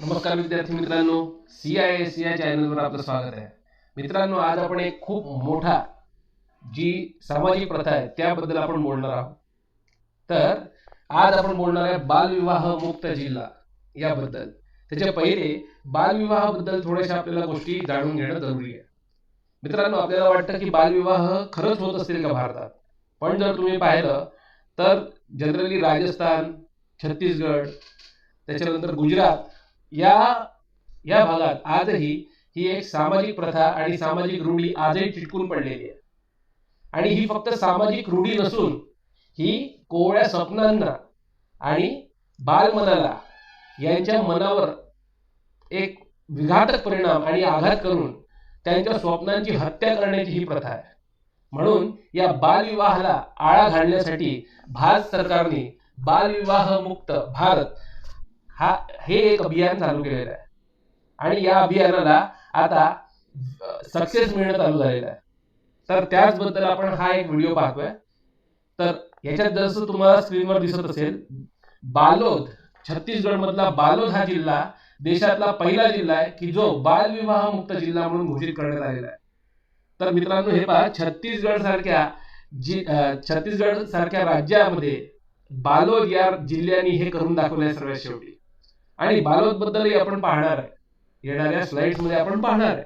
नमस्कार विद्यार्थी मित्रांनो सी आय एस या चॅनलवर आपलं स्वागत आहे. मित्रांनो आज आपण एक खूप मोठा जी सामाजिक प्रथा आहे त्याबद्दल आपण बोलणार आहोत. तर आज आपण बोलणार आहे बालविवाह मुक्त जिल्हा याबद्दल. त्याच्या पहिले बालविवाहाबद्दल थोड्याशा आपल्याला गोष्टी जाणून घेणं जरुरी आहे. मित्रांनो आपल्याला वाटतं की बालविवाह खरंच होत असतील का भारतात? पण जर तुम्ही पाहिलं तर जनरली राजस्थान छत्तीसगड त्याच्यानंतर गुजरात या या भागात आजही ही एक सामाजिक प्रथा आणि सामाजिक रूढी आजही चिटकून पडलेली आहे. आणि ही फक्त सामाजिक रूढी नसून ही कोवळ्या स्वप्नांना आणि बालमनाला यांच्या मनावर एक विघातक परिणाम आणि आघात करून त्यांच्या स्वप्नांची हत्या करण्याची ही प्रथा आहे. म्हणून या बालविवाहाला आळा घालण्यासाठी भारत सरकारने बालविवाह मुक्त भारत हा हे एक अभियान चालू केलेलं आहे. आणि या अभियानाला आता सक्सेस मिळणं चालू झालेलं आहे. तर त्याचबद्दल आपण हा एक व्हिडिओ पाहतोय. तर याच्यात जसं तुम्हाला स्क्रीनवर दिसत असेल बालोद छत्तीसगड मधला बालोद हा जिल्हा देशातला पहिला जिल्हा आहे की जो बालविवाह मुक्त जिल्हा म्हणून घोषित करण्यात आलेला आहे. तर मित्रांनो हे पहा छत्तीसगड सारख्या जी छत्तीसगड सारख्या राज्यामध्ये बालोद या जिल्ह्यांनी हे करून दाखवलं आहे सर्वात शेवटी. आणि बालोद बद्दलही आपण पाहणार आहे. येणाऱ्या स्लाइड्समध्ये आपण पाहणार आहे.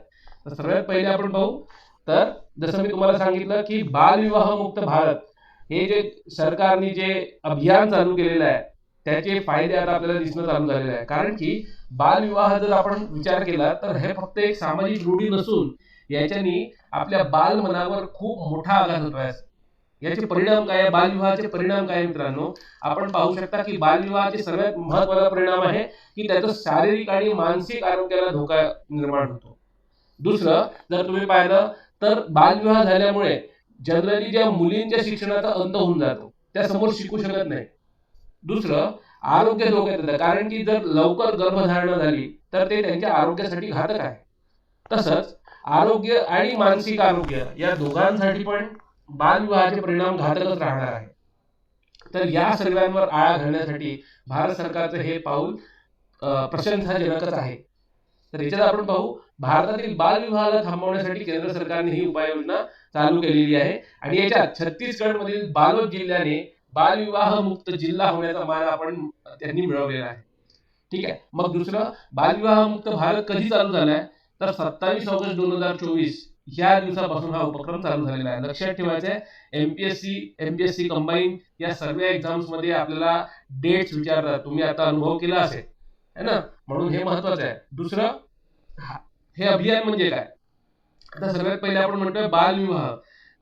तर सर्वात पहिले आपण पाहू. तर जसं मी तुम्हाला सांगितलं की बालविवाह मुक्त भारत हे जे सरकारने जे अभियान चालू केलेलं आहे त्याचे फायदे आता आपल्याला दिसणं चालू झालेले आहे. कारण की बालविवाह जर आपण विचार केला तर हे फक्त एक सामाजिक रूढी नसून याच्यानी आपल्या बाल मनावर खूप मोठा आघात होतो आहे. याचे परिणाम काय बालविवाहाचे परिणाम काय आहे मित्रांनो? आपण पाहू शकता की बालविवाहाचे सर्वात महत्त्वाचा परिणाम आहे की त्याचा शारीरिक आणि मानसिक आरोग्याला धोका निर्माण होतो. दुसरं जर तुम्ही पाहिलं तर बालविवाह झाल्यामुळे जनरली ज्या मुलींच्या शिक्षणाचा अंत होऊन जातो त्या समोर शिकू शकत नाही. दुसरं आरोग्य धोक्यात येतं कारण की जर लवकर गर्भधारणा झाली तर ते त्यांच्या आरोग्यासाठी घातक आहे. तसंच आरोग्य आणि मानसिक आरोग्य या दोघांसाठी पण बालविवाहाचे परिणाम घातकच राहणार आहे. तर या सर्वांवर आळा घालण्यासाठी भारत सरकारचं हे पाऊल प्रशंसाजनकच आहे. तर याच्यात आपण पाहू भारतातील बालविवाहाला थांबवण्यासाठी केंद्र सरकारने ही उपाययोजना चालू केलेली आहे. आणि याच्यात छत्तीसगड मधील बालोद जिल्ह्याने बालविवाह मुक्त जिल्हा होण्याचा मान आपण त्यांनी मिळवलेला आहे. ठीक आहे? मग दुसरं बालविवाह मुक्त भारत कधी चालू झालाय? तर सत्तावीस ऑगस्ट दोन हजार चोवीस. या दिवसापासून हा उपक्रम चालू झालेला आहे. लक्षात ठेवायचं आहे एमपीएससी एमपीएससी कंबाईन या सर्व एक्झाम्समध्ये आपल्याला डेट्स विचारतात. तुम्ही आता अनुभव केला असेल है ना? म्हणून हे महत्वाचं आहे. दुसरं हे अभियान म्हणजे काय? आता सर्वात पहिले आपण म्हणतोय बालविवाह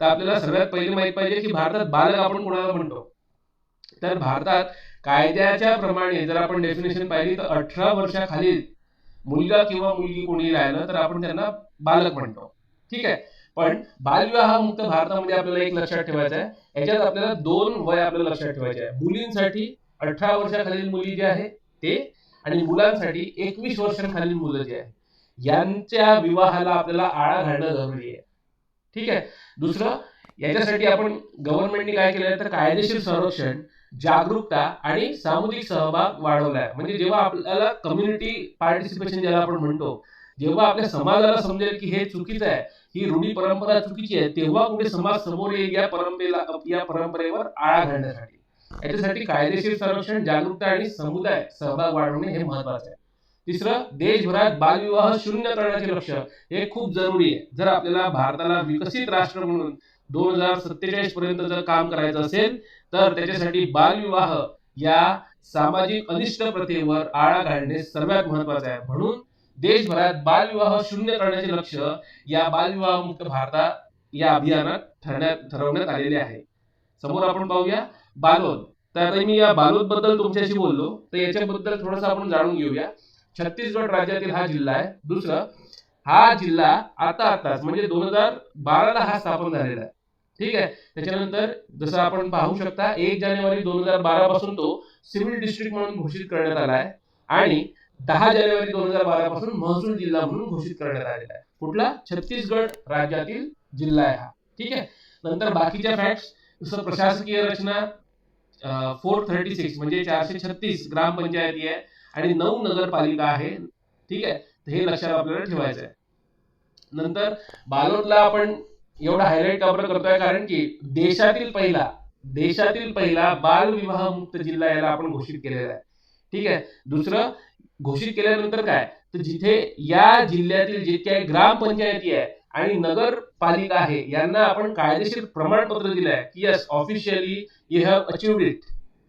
तर आपल्याला सर्वात पहिले माहीत पाहिजे की भारतात बालक आपण कोणाला म्हणतो? तर भारतात कायद्याच्या प्रमाणे जर आपण डेफिनेशन पाहिली तर अठरा वर्षाखालील मुलगा किंवा मुलगी कोणी राहिलं तर आपण त्यांना बालक म्हणतो. ठीक आहे? पण बालविवाह मुक्त भारतामध्ये आपल्याला एक लक्षात ठेवायचं आहे. याच्यात आपल्याला दोन वय आपल्याला लक्षात ठेवायचे आहे. मुलींसाठी अठरा वर्षाखालील मुली जे आहे ते आणि मुलांसाठी एकवीस वर्षांखालील मुलं जे आहे यांच्या विवाहाला आपल्याला आळा घालणं जरुरी आहे. ठीक आहे? दुसरं याच्यासाठी आपण गव्हर्नमेंटने काय केलं तर कायदेशीर संरक्षण जागरूकता आणि सामुदायिक सहभाग वाढवलाय. म्हणजे जेव्हा आपल्याला कम्युनिटी पार्टिसिपेशन ज्याला आपण म्हणतो जेव्हा आपल्या समाजाला समजेल की हे चुकीचं आहे ही रूढी परंपरा चुकीची आहे तेव्हा कुठे समाज समोर येईल या परंपरेला या परंपरेवर आळा घालण्यासाठी. याच्यासाठी कायदेशीर संरक्षण जागरूकता आणि समुदाय सहभाग वाढवणे हे महत्वाचं आहे. तिसरं देशभरात बालविवाह शून्य करण्याचे लक्ष हे खूप जरुरी आहे. जर आपल्याला भारताला विकसित राष्ट्र म्हणून दोन हजार सत्तेचाळीस पर्यंत जर काम करायचं असेल तर त्याच्यासाठी बालविवाह या सामाजिक अनिष्ट प्रथेवर आळा घालणे सर्वात महत्वाचं आहे. म्हणून देशभरात बालविवाह शून्य करण्याचे लक्ष या बालविवाह मुक्त भारतात या अभियानात ठरण्यात ठरवण्यात आलेले आहे. समोर आपण पाहूया बालोद. तर मी या बालोदबद्दल तुमच्याशी बोललो तर याच्याबद्दल थोडस आपण जाणून घेऊया. छत्तीसगड राज्यातील हा जिल्हा आहे. दुसरं हा जिल्हा आता आताच म्हणजे दोन हजार बाराला हा स्थापन झालेला आहे. ठीक आहे? त्याच्यानंतर जसं आपण पाहू शकता एक जानेवारी दोन हजार बारा पासून तो सिव्हिल डिस्ट्रिक्ट म्हणून घोषित करण्यात आला आहे. आणि दहा जानेवारी दोन हजार बारा पासून महसूल जिल्हा म्हणून घोषित करण्यात आलेला आहे. कुठला? छत्तीसगड राज्यातील जिल्हा आहे हा. ठीक आहे? नंतर बाकीच्या फॅक्ट्स जसं प्रशासकीय रचना फोर थर्टी सिक्स म्हणजे चारशे छत्तीस ग्रामपंचायती आहे आणि नऊ नगरपालिका आहे. ठीक आहे? तर हे लक्षात आपल्याला ठेवायचं आहे. नंतर बालोदला आपण एवढा हायलाईट का करतोय कारण की देशातील पहिला देशातील पहिला बालविवाह मुक्त जिल्हा याला आपण घोषित केलेला आहे. ठीक आहे? दुसरं घोषित केल्यानंतर काय? तर जिथे या जिल्ह्यातील जितक्या ग्रामपंचायती आहे आणि नगरपालिका आहे यांना आपण कायदेशीर प्रमाणपत्र दिलं आहे की yes officially you have achieved it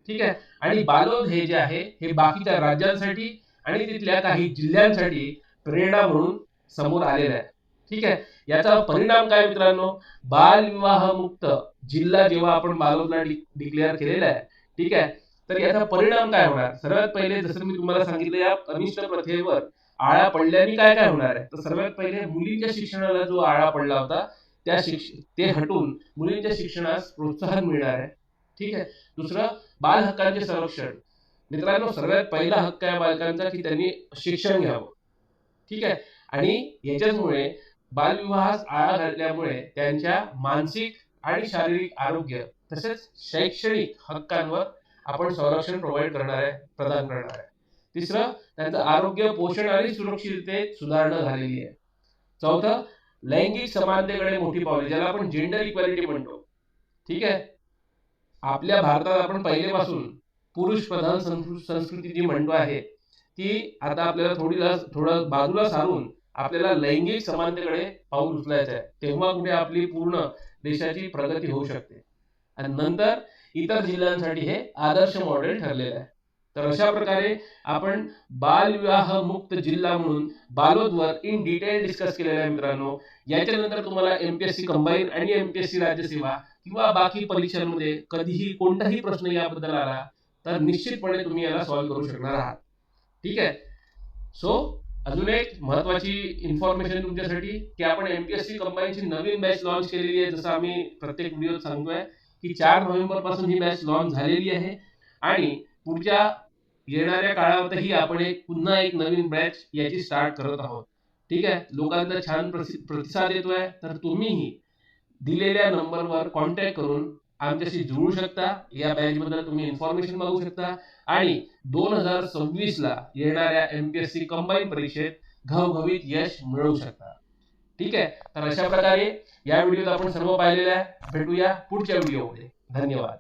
ठीक आहे? आणि बालोद हे जे आहे हे बाकीच्या राज्यांसाठी आणि तिथल्या काही जिल्ह्यांसाठी प्रेरणा म्हणून समोर आलेलं आहे. ठीक आहे? याचा परिणाम काय मित्रांनो? बालविवाह मुक्त जिल्हा जेव्हा आपण बालोदला डिक्लेअर केलेला आहे ठीक आहे? तर याचा परिणाम काय होणार? सर्वात पहिले जसं मी तुम्हाला सांगितलं या अनिष्ट प्रथेवर आळा पडल्याने काय काय होणार आहे? तर सर्वात पहिले मुलींच्या शिक्षणाला जो आळा पडला होता त्या शिक्ष ते हटून मुलींच्या शिक्षणास प्रोत्साहन मिळणार आहे. ठीक आहे? दुसरं बाल हक्कांचे संरक्षण. मित्रांनो सर्वात पहिला हक्क आहे बालकांचा की त्यांनी शिक्षण घ्यावं. ठीक आहे? आणि याच्याचमुळे बालविवाहास आळा घातल्यामुळे त्यांच्या मानसिक आणि शारीरिक आरोग्य तसेच शैक्षणिक हक्कांवर आपण संरक्षण प्रोव्हाइड करणार आहे प्रदान करणार आहे. तिसरं त्यांचं आरोग्य पोषण आणि सुरक्षिततेत सुधारणा झालेली आहे. चौथं लैंगिक समानतेकडे मोठी पावले ज्याला आपण जेंडर इक्वॅलिटी म्हणतो. ठीक आहे? आपल्या भारतात आपण पहिलेपासून पुरुष प्रधान संस्कृती जी म्हणतो आहे ती आता आपल्याला थोडी थोडं बाजूला सारून आपल्याला लैंगिक समानतेकडे पाऊल उचलायचं आहे. तेव्हा कुठे आपली पूर्ण देशाची प्रगती होऊ शकते. आणि नंतर इतर जिल्ह्यांसाठी हे आदर्श मॉडेल ठरलेलं आहे. तर अशा प्रकारे आपण बालविवाह मुक्त जिल्हा म्हणून बालोदवर इन डिटेल डिस्कस केलेलं आहे मित्रांनो. याच्यानंतर तुम्हाला एमपीएससी कंबाईन आणि एमपीएससी राज्यसेवा किंवा बाकी परीक्षांमध्ये कधीही कोणताही प्रश्न याबद्दल आला तर निश्चितपणे तुम्ही याला सॉल्व्ह करू शकणार आहात. ठीक आहे? सो अजून एक महत्वाची इन्फॉर्मेशन तुमच्यासाठी की आपण एमपीएससी कंबाईनची नवीन बॅच लॉन्च केलेली आहे. जसं आम्ही प्रत्येक व्हिडिओ सांगतोय की चार नोव्हेंबरपासून ही बॅच लॉन्च झालेली आहे. आणि पुढच्या येणाऱ्या काळातही आपण एक पुन्हा एक नवीन बॅच याची स्टार्ट करत आहोत. ठीक आहे? लोकांना छान प्रतिसाद येतोय. तर तुम्हीही दिलेल्या नंबरवर कॉन्टॅक्ट करून आमच्याशी जुळू शकता. या बॅच बद्दल तुम्ही इन्फॉर्मेशन मागू शकता. आणि दोन हजार सव्वीस ला येणाऱ्या एमपीएससी कंबाईन परीक्षेत घवघवीत यश मिळवू शकता. ठीक आहे? तर अशा प्रकारे या व्हिडिओत आपण सर्व पाहिलेलं आहे. भेटूया पुढच्या व्हिडिओमध्ये. धन्यवाद.